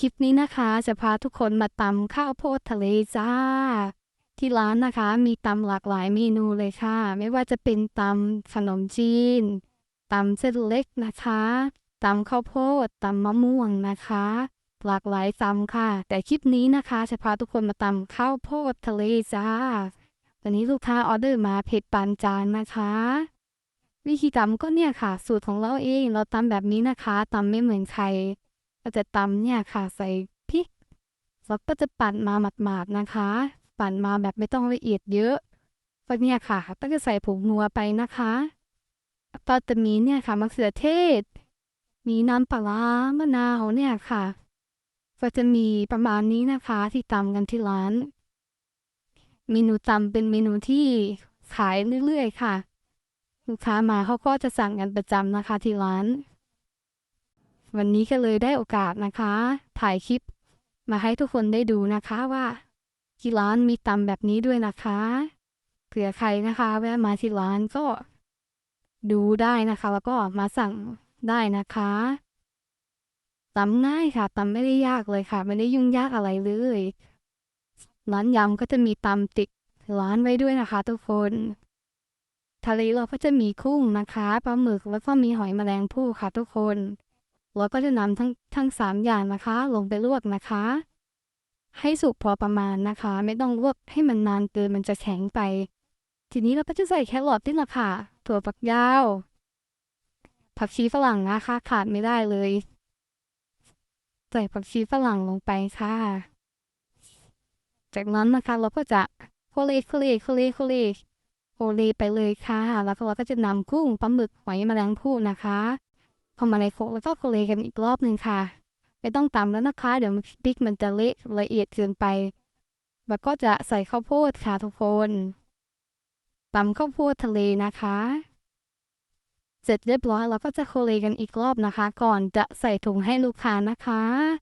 คลิปนี้นะคะจะพาทุกคนมาตำข้าวโพดทะเลจ้า ที่ร้านนะคะมีตำหลากหลายเมนูเลยค่ะ ไม่ว่าจะเป็นตำขนมจีนตำเส้นเล็กนะคะตำข้าวโพดตำมะม่วงนะคะ หลากหลายตำค่ะ แต่คลิปนี้นะคะจะพาทุกคนมาตำข้าวโพดทะเลจ้าวันนี้ลูกค้าออเดอร์มาเผ็ดปานจานนะคะวิธีตำก็เนี่ยค่ะ สูตรของเราเองเราตำแบบนี้นะคะตำไม่เหมือนใคร ก็จะตำเนี่ยค่ะใส่พริกแล้วก็จะปั่นมาหมาดๆนะคะ ปั่นมาแบบไม่ต้องละเอียดเยอะก็เนี่ยค่ะก็จะใส่ผงนัวไปนะคะก็จะมีเนี่ยค่ะมะเขือเทศ มีน้ำปลาร้ามะนาวเนี่ยค่ะ ก็จะมีประมาณนี้นะคะที่ตำกันที่ร้าน เมนูตำเป็นเมนูที่ขายเรื่อยๆค่ะ ลูกค้ามาเขาก็จะสั่งกันประจำนะคะที่ร้าน วันนี้ก็เลยได้โอกาสนะคะ ถ่ายคลิป มาให้ทุกคนได้ดูนะคะว่าที่ร้านมีตำแบบนี้ด้วยนะคะเผื่อใครนะคะแวะมาที่ร้านก็ ดูได้นะคะ แล้วก็มาสั่งได้นะคะตำง่ายค่ะตำไม่ได้ยากเลยค่ะ ไม่ได้ยุ่งยากอะไรเลยร้านยำก็จะมีตำติดร้านไว้ด้วยนะคะ ทุกคน ทะเลเราก็จะมีกุ้งนะคะปลาหมึกแล้วก็มีหอยแมลงภู่ค่ะ ทุกคน เราก็จะนำทั้งทั้งสามอย่างนะคะ ลงไปลวกนะคะ ให้สุกพอประมาณนะคะ ไม่ต้องลวกให้มันนานเกินมันจะแข็งไป ทีนี้เราก็จะใส่แครอทนี่แหละค่ะถั่วฝักยาว ผักชีฝรั่งนะคะ ขาดไม่ได้เลย ใส่ผักชีฝรั่งลงไปค่ะ จากนั้นนะคะเราก็จะโคเลโคเลโคเลโคเลโคเลไปเลยค่ะ แล้วก็เราก็จะนำกุ้งปลาหมึกหอยแมลงภู่นะคะ พอมาในโคกแล้วก็โคเลกันอีกรอบหนึ่งค่ะ ไม่ต้องตำแล้วนะคะ เดี๋ยวพริกมันจะเละละเอียดเกินไป แล้วก็จะใส่ข้าวโพดค่ะทุกคนตำข้าวโพดทะเลนะคะ เสร็จเรียบร้อยเราก็จะโคเลกันอีกรอบนะคะ ก่อนจะใส่ถุงให้ลูกค้านะคะ